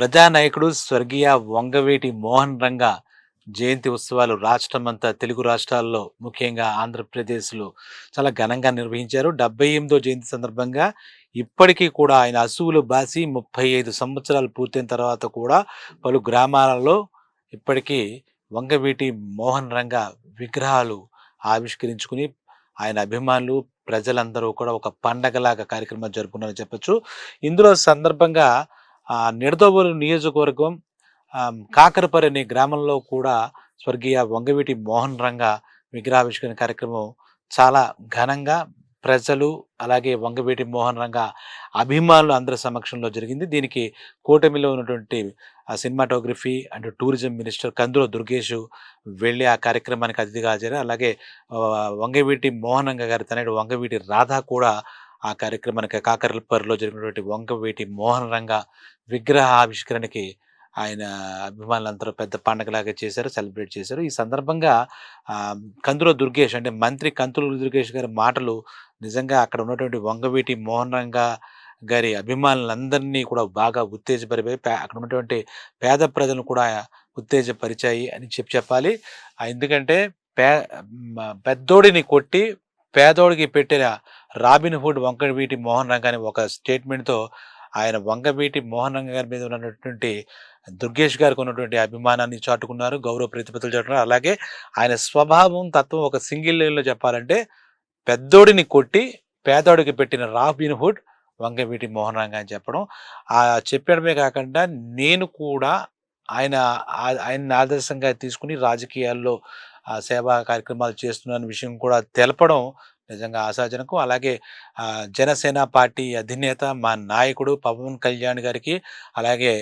ప్రజానాయకుడు స్వర్గీయ వంగవీటి మోహన్ రంగ జయంతి ఉత్సవాలు రాష్ట్రమంతా తెలుగు రాష్ట్రాల్లో ముఖ్యంగా ఆంధ్రప్రదేశ్లో చాలా ఘనంగా నిర్వహించారు. డెబ్బై ఎనిమిదో జయంతి సందర్భంగా ఇప్పటికీ కూడా ఆయన అసువులు బాసి ముప్పై ఐదు సంవత్సరాలు పూర్తయిన తర్వాత కూడా పలు గ్రామాలలో ఇప్పటికీ వంగవీటి మోహన్ రంగ విగ్రహాలు ఆవిష్కరించుకుని ఆయన అభిమానులు ప్రజలందరూ కూడా ఒక పండగలాగా కార్యక్రమం జరుపుకున్నారని చెప్పచ్చు. ఇందులో సందర్భంగా నిడదవోలు నియోజకవర్గం కాకరపరి అనే గ్రామంలో కూడా స్వర్గీయ వంగవీటి మోహన్ రంగ విగ్రహావిష్కరణ కార్యక్రమం చాలా ఘనంగా ప్రజలు అలాగే వంగవీటి మోహన్ రంగ అభిమానులు అందరి సమక్షంలో జరిగింది. దీనికి కూటమిలో ఉన్నటువంటి cinematography and tourism minister Kandula Durgesh వెళ్ళి ఆ కార్యక్రమానికి అతిథిగా హాజరు అలాగే వంగవీటి మోహన్ రంగ గారి తనయుడు వంగవీటి రాధా కూడా ఆ కార్యక్రమానికి కాకరపల్లిలో జరిగినటువంటి వంగవీటి మోహన్ రంగ విగ్రహ ఆవిష్కరణకి ఆయన అభిమానులందరూ పెద్ద పండగలాగా చేశారు సెలబ్రేట్ చేశారు. ఈ సందర్భంగా కందుల దుర్గేష్ అంటే మంత్రి కందుల దుర్గేష్ గారి మాటలు నిజంగా అక్కడ ఉన్నటువంటి వంగవీటి మోహన్ రంగ గారి అభిమానులందరినీ కూడా బాగా ఉత్తేజపరిపోయి. అక్కడ ఉన్నటువంటి పేద ప్రజలను కూడా ఉత్తేజపరిచాయి అని చెప్పి చెప్పాలి. ఎందుకంటే పే పెద్దోడిని కొట్టి పేదోడికి పెట్టిన రాబిన్ హుడ్ వంగవీటి మోహన్ రంగ అనే ఒక స్టేట్మెంట్తో ఆయన వంకవీటి మోహన్ రంగ గారి మీద ఉన్నటువంటి దుర్గేష్ గారికి ఉన్నటువంటి అభిమానాన్ని చాటుకున్నారు గౌరవ ప్రతిపత్తులు చాటుకున్నారు. అలాగే ఆయన స్వభావం తత్వం ఒక సింగిల్ లైన్లో చెప్పాలంటే పెద్దోడిని కొట్టి పేదోడికి పెట్టిన రాబిన్ హుడ్ వంగవీటి మోహన్ రంగ అని చెప్పడం. ఆ చెప్పడమే కాకుండా నేను కూడా ఆయన ఆయన్ని ఆదర్శంగా తీసుకుని రాజకీయాల్లో ఆ సేవా కార్యక్రమాలు చేస్తున్న విషయం కూడా తెలపడం నిజంగా ఆశాజనకం. అలాగే జనసేన పార్టీ అధినేత మా నాయకుడు పవన్ కళ్యాణ్ గారికి అలాగే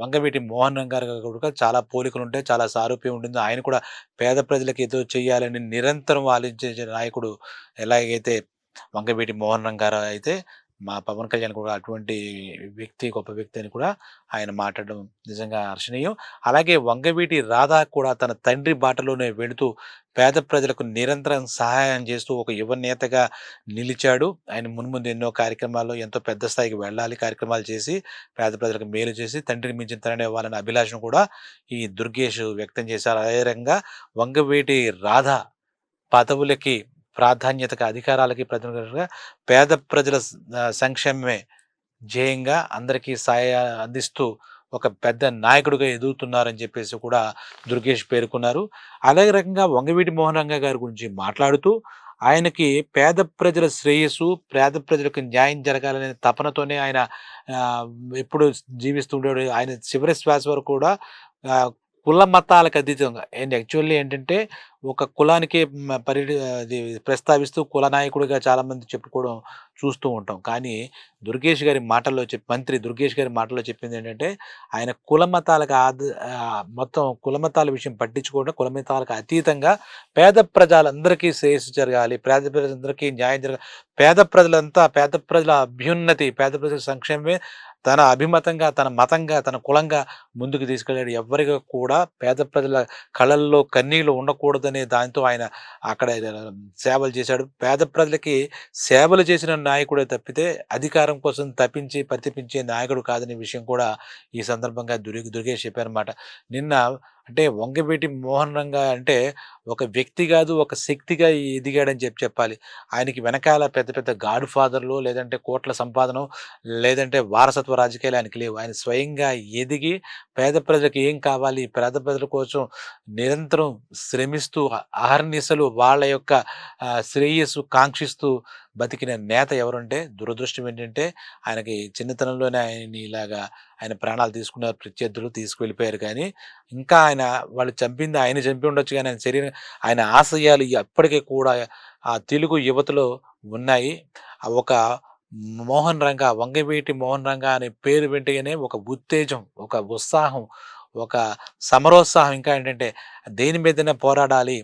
వంగవీటి మోహన్ రంగ గారు కూడా చాలా పోలికలు ఉంటాయి చాలా సారూప్యం ఉంటుంది. ఆయన కూడా పేద ప్రజలకు ఏదో చేయాలని నిరంతరం ఆలోచించే నాయకుడు ఎలాగైతే వంగవీటి మోహన్ రంగారు అయితే మా పవన్ కళ్యాణ్ కూడా అటువంటి వ్యక్తి గొప్ప వ్యక్తి అని కూడా ఆయన మాట్లాడడం నిజంగా హర్షణీయం అలాగే వంగవీటి రాధా కూడా తన తండ్రి బాటలోనే వెళుతూ పేద ప్రజలకు నిరంతరం సహాయం చేస్తూ ఒక యువ నేతగా నిలిచాడు. ఆయన మున్ముందు ఎన్నో కార్యక్రమాల్లో ఎంతో పెద్ద స్థాయికి వెళ్ళాలి కార్యక్రమాలు చేసి పేద ప్రజలకు మేలు చేసి తండ్రిని మించిన తననే వాళ్ళని అభిలాషను కూడా ఈ దుర్గేష్ వ్యక్తం చేశారు. అదే వంగవీటి రాధ పదవులకి ప్రాధాన్యతగా అధికారాలకి ప్రతినిధిగా పేద ప్రజల సంక్షేమమే ధ్యేయంగా అందరికీ సాయ అందిస్తూ ఒక పెద్ద నాయకుడిగా ఎదుగుతున్నారని చెప్పేసి కూడా దుర్గేష్ పేర్కొన్నారు. అదే రకంగా వంగవీటి మోహన్ రంగ గారి గురించి మాట్లాడుతూ ఆయనకి పేద ప్రజల శ్రేయస్సు పేద ప్రజలకు న్యాయం జరగాలనే తపనతోనే ఆయన ఎప్పుడు జీవిస్తుండేవాడు ఆయన చివరి శ్వాస వరకు కూడా కుల మతాలకు అతీతంగా. అండ్ యాక్చువల్లీ ఏంటంటే ఒక కులానికి పరి ప్రస్తావిస్తూ కుల నాయకుడిగా చాలామంది చెప్పుకోవడం చూస్తూ ఉంటాం. కానీ దుర్గేష్ గారి మాటల్లో చెప్పి మంత్రి దుర్గేష్ గారి మాటల్లో చెప్పింది ఏంటంటే ఆయన కుల మతాలకు ఆద మొత్తం కులమతాల విషయం పట్టించుకోవడం కులమతాలకు అతీతంగా పేద ప్రజలందరికీ శ్రేయస్సు జరగాలి. పేద ప్రజలందరికీ న్యాయం జరగాలి. పేద ప్రజలంతా పేద ప్రజల అభ్యున్నతి పేద ప్రజల సంక్షేమమే తన అభిమతంగా తన మతంగా తన కులంగా ముందుకు తీసుకెళ్ళాడు. ఎవరికి కూడా పేద ప్రజల కళల్లో కన్నీళ్ళు ఉండకూడదు ఉండకూడదనే దాంతో ఆయన అక్కడ సేవలు చేశాడు. పేద ప్రజలకి సేవలు చేసిన నాయకుడే తప్పితే అధికారం కోసం తప్పించి ప్రతిపించే నాయకుడు కాదనే విషయం కూడా ఈ సందర్భంగా దుర్గ దుర్గేష్ చెప్పారన్నమాట. నిన్న అంటే వంగబేటి మోహన్ రంగ అంటే ఒక వ్యక్తి కాదు ఒక శక్తిగా ఎదిగాడని చెప్పి చెప్పాలి. ఆయనకి వెనకాల పెద్ద పెద్ద గాడ్ ఫాదర్లు లేదంటే కోట్ల సంపాదన లేదంటే వారసత్వ రాజకీయాలు ఆయనకి లేవు. ఆయన స్వయంగా ఎదిగి పేద ప్రజలకు ఏం కావాలి? పేద ప్రజల కోసం నిరంతరం శ్రమిస్తూ అహర్నిశలు వాళ్ళ యొక్క శ్రేయస్సు కాంక్షిస్తూ బతికిన నేత ఎవరంటే దురదృష్టం ఏంటంటే ఆయనకి చిన్నతనంలోనే ఆయన ఇలాగా ఆయన ప్రాణాలు తీసుకున్నారు ప్రత్యర్థులు తీసుకువెళ్ళిపోయారు కానీ ఇంకా ఆయన వాళ్ళు చంపింది ఆయన చంపి ఉండొచ్చు కానీ ఆయన శరీరం ఆయన ఆశయాలు ఎప్పటికీ కూడా ఆ తెలుగు యువతలో ఉన్నాయి. ఒక మోహన్ రంగ వంగవేటి మోహన్ రంగ అనే పేరు వెంటనే ఒక ఉత్తేజం ఒక ఉత్సాహం ఒక సమరోత్సాహం ఇంకా ఏంటంటే దేని మీదనే పోరాడాలి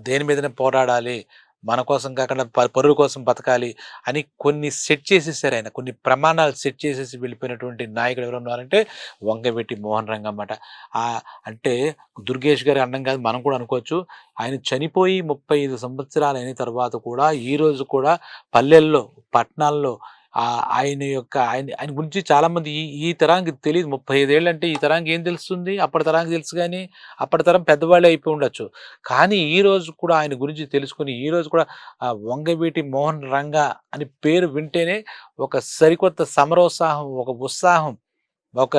దేని మీదనే పోరాడాలి మన కోసం కాకుండా పరుల కోసం బతకాలి అని కొన్ని సెట్ చేసేసారు ఆయన. కొన్ని ప్రమాణాలు సెట్ చేసేసి వెళ్ళిపోయినటువంటి నాయకుడు ఎవరు ఉన్నారంటే వంగవెట్టి మోహన్ రంగ అన్నమాట. అంటే దుర్గేష్ గారి అన్నం కాదు మనం కూడా అనుకోవచ్చు. ఆయన చనిపోయి ముప్పై ఐదు సంవత్సరాలు అయిన తర్వాత కూడా ఈ రోజు కూడా పల్లెల్లో పట్టణాల్లో ఆయన యొక్క ఆయన ఆయన గురించి చాలామంది ఈ ఈ తరానికి తెలియదు ముప్పై ఐదేళ్ళు అంటే ఈ తరానికి ఏం తెలుస్తుంది? అప్పటి తరానికి తెలుసు కానీ అప్పటి తరం పెద్దవాళ్ళే అయిపోయి ఉండొచ్చు. కానీ ఈ రోజు కూడా ఆయన గురించి తెలుసుకుని ఈ రోజు కూడా వంగవీటి మోహన్ రంగా అని పేరు వింటేనే ఒక సరికొత్త సమరోత్సాహం, ఒక ఉత్సాహం, ఒక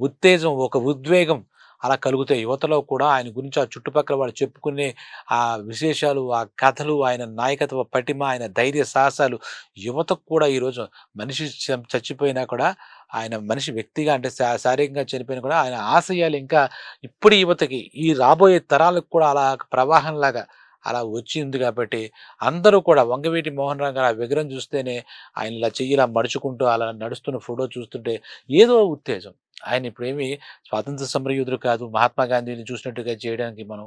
ఉత్తేజం, ఒక ఉద్వేగం అలా కలుగుతాయి. యువతలో కూడా ఆయన గురించి ఆ చుట్టుపక్కల వాళ్ళు చెప్పుకునే ఆ విశేషాలు, ఆ కథలు, ఆయన నాయకత్వ పటిమ, ఆయన ధైర్య సాహసాలు యువతకు కూడా ఈరోజు మనిషి చ చచ్చిపోయినా కూడా ఆయన మనిషి వ్యక్తిగా అంటే శా శారీరకంగా చనిపోయినా కూడా ఆయన ఆశయాలు ఇంకా ఇప్పుడు యువతకి, ఈ రాబోయే తరాలకు కూడా అలా ప్రవాహంలాగా అలా వచ్చింది కాబట్టి అందరూ కూడా వంగవీటి మోహన్ రావు గారు ఆ విగ్రహం చూస్తేనే ఆయన ఇలా చెయ్యి ఇలా మడుచుకుంటూ అలా నడుస్తున్న ఫోటో చూస్తుంటే ఏదో ఉత్తేజం. ఆయన ఇప్పుడేమి స్వాతంత్ర సమరయోధుడు కాదు. మహాత్మా గాంధీని చూసినట్టుగా చేయడానికి మనం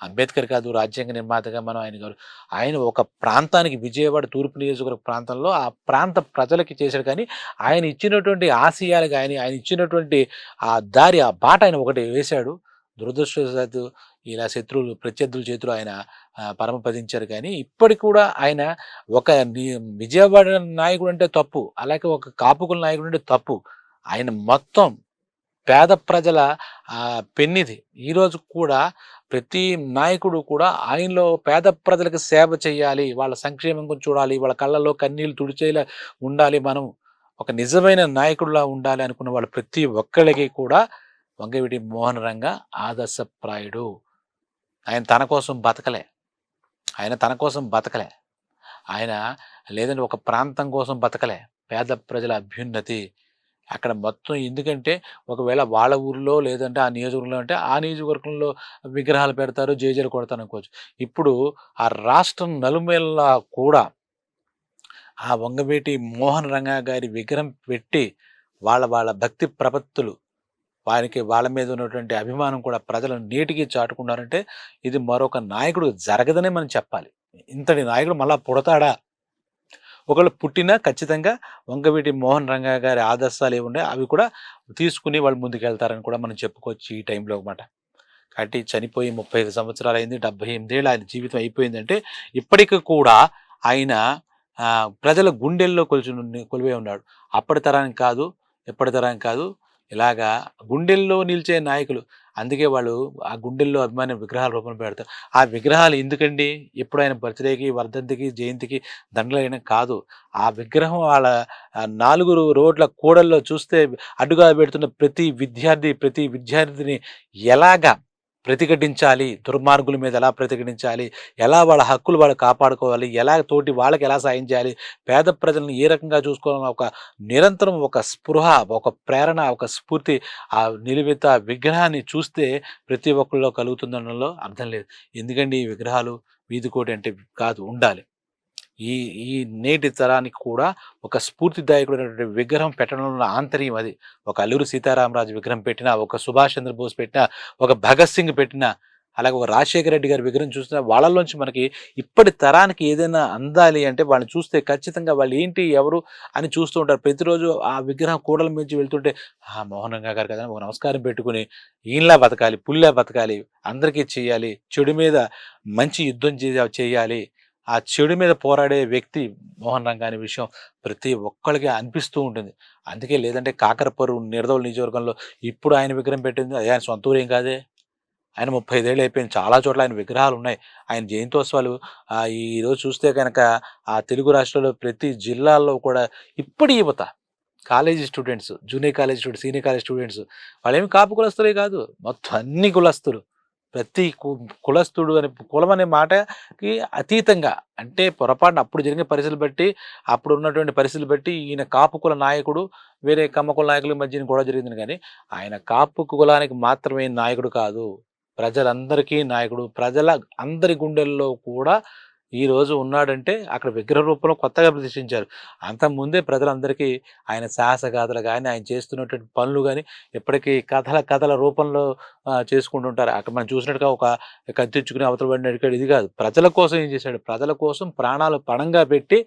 అంబేద్కర్ కాదు. రాజ్యాంగ నిర్మాతగా మనం ఆయన గారు. ఆయన ఒక ప్రాంతానికి విజయవాడ తూర్పు నియోజకవర్గ ప్రాంతంలో ఆ ప్రాంత ప్రజలకి చేశాడు కానీ, ఆయన ఇచ్చినటువంటి ఆశయాలు కానీ ఆయన ఇచ్చినటువంటి ఆ దారి, ఆ బాట ఆయన ఒకటి వేశాడు. దురదృష్టవశాత్తు ఇలా శత్రువులు, ప్రత్యర్థుల చేతులు ఆయన పరమపదించారు కానీ, ఇప్పటికి కూడా ఆయన ఒక విజయవాడ నాయకుడు అంటే తప్పు. అలాగే ఒక కాపుకుల నాయకుడు అంటే తప్పు. ఆయన మొత్తం పేద ప్రజల పెన్నిది ఈరోజు కూడా ప్రతి నాయకుడు కూడా ఆయనలో పేద ప్రజలకు సేవ చేయాలి. వాళ్ళ సంక్షేమం చూడాలి. వాళ్ళ కళ్ళల్లో కన్నీళ్ళు తుడిచేలా ఉండాలి మనం. ఒక నిజమైన నాయకుడిలా ఉండాలి అనుకున్న వాళ్ళు ప్రతి ఒక్కరికి కూడా వంగవీటి మోహన్ రంగ ఆదర్శప్రాయుడు. ఆయన తన కోసం బతకలే. ఆయన తన కోసం బతకలే. ఆయన లేదంటే ఒక ప్రాంతం కోసం బతకలే. పేద ప్రజల అభ్యున్నతి. అక్కడ మొత్తం ఎందుకంటే ఒకవేళ వాళ్ళ ఊర్లో లేదంటే ఆ నియోజకవర్గంలో అంటే ఆ నియోజకవర్గంలో విగ్రహాలు పెడతారు. జేజేలు కొడతారు అనుకోవచ్చు. ఇప్పుడు ఆ రాష్ట్రం నలుమూలలా కూడా ఆ వంగవేటి మోహన్ రంగా గారి విగ్రహం పెట్టి వాళ్ళ వాళ్ళ భక్తి ప్రపత్తులు వారికి వాళ్ళ మీద ఉన్నటువంటి అభిమానం కూడా ప్రజలు నేటికి చాటుకున్నారంటే ఇది మరొక నాయకుడు జరగదనే మనం చెప్పాలి. ఇంతటి నాయకుడు మళ్ళా పుడతాడా? ఒకవేళ పుట్టినా ఖచ్చితంగా వంగవీటి మోహన్ రంగా గారి ఆదర్శాలు ఏమి ఉన్నాయో అవి కూడా తీసుకుని వాళ్ళు ముందుకెళ్తారని కూడా మనం చెప్పుకోవచ్చు ఈ టైంలో అనమాట కాబట్టి చనిపోయి ముప్పై ఐదు సంవత్సరాలు అయింది డెబ్బై ఎనిమిదేళ్ళు ఆయన జీవితం అయిపోయిందంటే ఇప్పటికి కూడా ఆయన ప్రజల గుండెల్లో కొలిచి కొలివే ఉన్నాడు. అప్పటి తరానికి కాదు, ఇప్పటి తరానికి కాదు. ఇలాగా గుండెల్లో నిలిచే నాయకులు. అందుకే వాళ్ళు ఆ గుండెల్లో అభిమాన విగ్రహాల రూపంలో పెడతారు. ఆ విగ్రహాలు ఎందుకండి? ఎప్పుడు ఆయన బర్త్‌డేకి, వర్ధంతికి, జయంతికి దండలైన కాదు. ఆ విగ్రహం వాళ్ళ ఆహ్, నాలుగు రోడ్ల కూడల్లో చూస్తే అడ్డుగా పెడుతున్న ప్రతి విద్యార్థి, ప్రతి విద్యార్థిని ఎలాగా ప్రతిఘటించాలి? దుర్మార్గుల మీద ఎలా ప్రతిఘటించాలి? ఎలా వాళ్ళ హక్కులు వాళ్ళు కాపాడుకోవాలి? ఎలా తోటి వాళ్ళకి ఎలా సాయం చేయాలి? పేద ప్రజలను ఏ రకంగా చూసుకోవాలన్న ఒక నిరంతరం ఒక స్పృహ, ఒక ప్రేరణ, ఒక స్ఫూర్తి ఆ నిలువిత ఆ విగ్రహాన్ని చూస్తే ప్రతి ఒక్కళ్ళలో కలుగుతుందనడంలో అర్థం లేదు. ఎందుకండి ఈ విగ్రహాలు వీధికోటి అంటే కాదు ఉండాలి. ఈ ఈ నేటి తరానికి కూడా ఒక స్ఫూర్తిదాయకుడైనటువంటి విగ్రహం పెట్టడంలో ఉన్న ఆంతర్యం అది. ఒక అల్లూరు సీతారామరాజు విగ్రహం పెట్టినా, ఒక సుభాష్ చంద్రబోస్ పెట్టినా, ఒక భగత్ సింగ్ పెట్టినా, అలాగే ఒక రాజశేఖర రెడ్డి గారి విగ్రహం చూసినా వాళ్ళలోంచి మనకి ఇప్పటి తరానికి ఏదైనా అందాలి అంటే వాళ్ళని చూస్తే ఖచ్చితంగా వాళ్ళు ఏంటి? ఎవరు? అని చూస్తూ ఉంటారు. ప్రతిరోజు ఆ విగ్రహం కూడల మించి వెళ్తుంటే ఆ! మోహనంగా గారు కదా! ఒక నమస్కారం పెట్టుకొని ఈయనలా బతకాలి, పుల్లా బతకాలి, అందరికీ చేయాలి, చెడు మీద మంచి యుద్ధం చేయాలి. ఆ చెడు మీద పోరాడే వ్యక్తి మోహన్ రంగా అనే విషయం ప్రతి ఒక్కరికి అనిపిస్తూ ఉంటుంది. అందుకే లేదంటే కాకరపూర్ నిడదవుల నియోజకవర్గంలో ఇప్పుడు ఆయన విగ్రహం పెట్టింది అది ఆయన సొంత ఊరేం కాదే. ఆయన ముప్పై ఐదేళ్ళు అయిపోయింది. చాలా చోట్ల ఆయన విగ్రహాలు ఉన్నాయి. ఆయన జయంతోత్సవాలు ఈరోజు చూస్తే కనుక ఆ తెలుగు రాష్ట్రాల్లో ప్రతి జిల్లాల్లో కూడా ఇప్పటి యువత college students, junior college students, senior college students వాళ్ళేమి కాపు కులస్తులే కాదు. మొత్తం అన్ని కులస్తులు. ప్రతి కు కులస్తుడు అనే కులం అనే మాటకి అతీతంగా అంటే పొరపాటున అప్పుడు జరిగిన పరిస్థితులు బట్టి, అప్పుడు ఉన్నటువంటి పరిస్థితులు బట్టి ఈయన కాపు కుల నాయకుడు, వేరే కమ్మ కుల నాయకుల మధ్యన గొడవ జరిగింది కానీ ఆయన కాపు కులానికి మాత్రమే నాయకుడు కాదు. ప్రజలందరికీ నాయకుడు. ప్రజల అందరి గుండెల్లో కూడా ఈరోజు ఉన్నాడంటే అక్కడ విగ్రహ రూపంలో కొత్తగా ప్రతిష్ఠించారు. అంతకుముందే ప్రజలందరికీ ఆయన సాహసగాథలు కానీ ఆయన చేస్తున్నటువంటి పనులు కానీ ఇప్పటికీ కథల కథల రూపంలో చేసుకుంటుంటారు. అక్కడ మనం చూసినట్టుగా ఒక కత్తిచ్చుకుని అవతల పడిన ఇది కాదు. ప్రజల కోసం ఏం చేశాడు? ప్రజల కోసం ప్రాణాలు పణంగా పెట్టి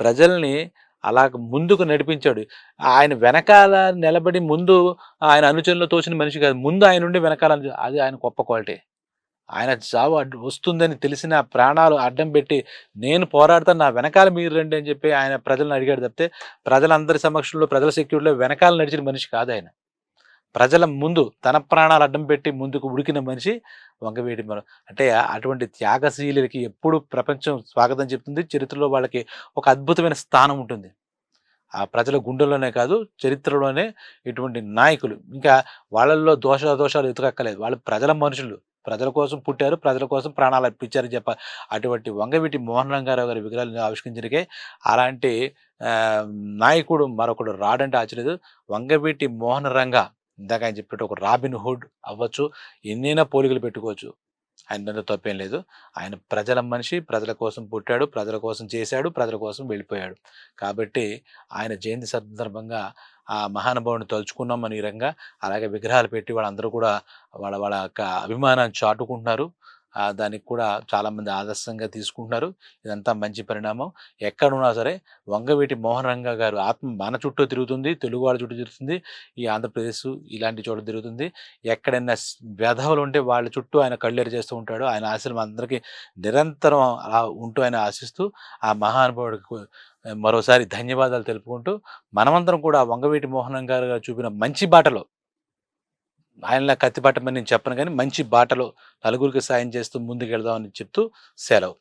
ప్రజల్ని అలా ముందుకు నడిపించాడు. ఆయన వెనకాల నిలబడి ముందు ఆయన అనుచరులు తోచిన మనిషి కాదు. ముందు ఆయన ఉండి వెనకాల అది ఆయన గొప్ప క్వాలిటీ. ఆయన చావు అడ్డు వస్తుందని తెలిసిన ప్రాణాలు అడ్డం పెట్టి నేను పోరాడతాను నా వెనకాల మీరు రండి అని చెప్పి ఆయన ప్రజలను అడిగాడు తప్పితే ప్రజలందరి సమక్షంలో ప్రజల సెక్యూరిటీలో వెనకాల నడిచిన మనిషి కాదు ఆయన. ప్రజల ముందు తన ప్రాణాలు అడ్డం పెట్టి ముందుకు ఉడికిన మనిషి వంగవేడి మనం అంటే అటువంటి త్యాగశీలకి ఎప్పుడు ప్రపంచం స్వాగతం చెప్తుంది. చరిత్రలో వాళ్ళకి ఒక అద్భుతమైన స్థానం ఉంటుంది. ఆ ప్రజల గుండెల్లోనే కాదు చరిత్రలోనే ఇటువంటి నాయకులు. ఇంకా వాళ్ళల్లో దోష దోషాలు ఎదుకక్కలేదు వాళ్ళు ప్రజల మనుషులు. ప్రజల కోసం పుట్టారు ప్రజల కోసం ప్రాణాలు అర్పించారని చెప్ప అటువంటి వంగవీటి మోహన్ రంగారావు గారి విగ్రహాలను ఆవిష్కరించడానికే అలాంటి నాయకుడు మరొకడు రాడంటే ఆశ్చర్యదు వంగవీటి మోహన్ రంగ ఇందాక ఆయన చెప్పినట్టు ఒక రాబిన్ హుడ్ అవ్వచ్చు ఎన్నైనా పోలికలు పెట్టుకోవచ్చు. ఆయన తప్పేం లేదు. ఆయన ప్రజల మనిషి ప్రజల కోసం పుట్టాడు ప్రజల కోసం చేశాడు ప్రజల కోసం వెళ్ళిపోయాడు. కాబట్టి ఆయన జయంతి సందర్భంగా ఆ మహానుభావుని తలుచుకున్నాం అని ఈ రంగా అలాగే విగ్రహాలు పెట్టి వాళ్ళందరూ కూడా వాళ్ళ వాళ్ళ యొక్క అభిమానాన్ని చాటుకుంటున్నారు. దానికి కూడా చాలామంది ఆదర్శంగా తీసుకుంటున్నారు. ఇదంతా మంచి పరిణామం. ఎక్కడున్నా సరే వంగవీటి మోహన్ రంగ గారు ఆత్మ మన చుట్టూ తిరుగుతుంది తెలుగు వాళ్ళ చుట్టూ తిరుగుతుంది ఈ ఆంధ్రప్రదేశ్ ఇలాంటి చోట తిరుగుతుంది. ఎక్కడైనా వ్యధవులు ఉంటే వాళ్ళ చుట్టూ ఆయన కళ్ళేరు చేస్తూ ఉంటాడు. ఆయన ఆశలు అందరికీ నిరంతరం అలా ఉంటూ ఆయన ఆశిస్తూ ఆ మహానుభావుడికి మరోసారి ధన్యవాదాలు తెలుపుకుంటూ మనమందరం కూడా వంగవీటి మోహన్ గారు గారు చూపిన మంచి బాటలో ఆయనలా కత్తిపట్టమని నేను చెప్పను కానీ మంచి బాటలో నలుగురికి సాయం చేస్తూ ముందుకు వెళ్దామని చెప్తూ సెలవు.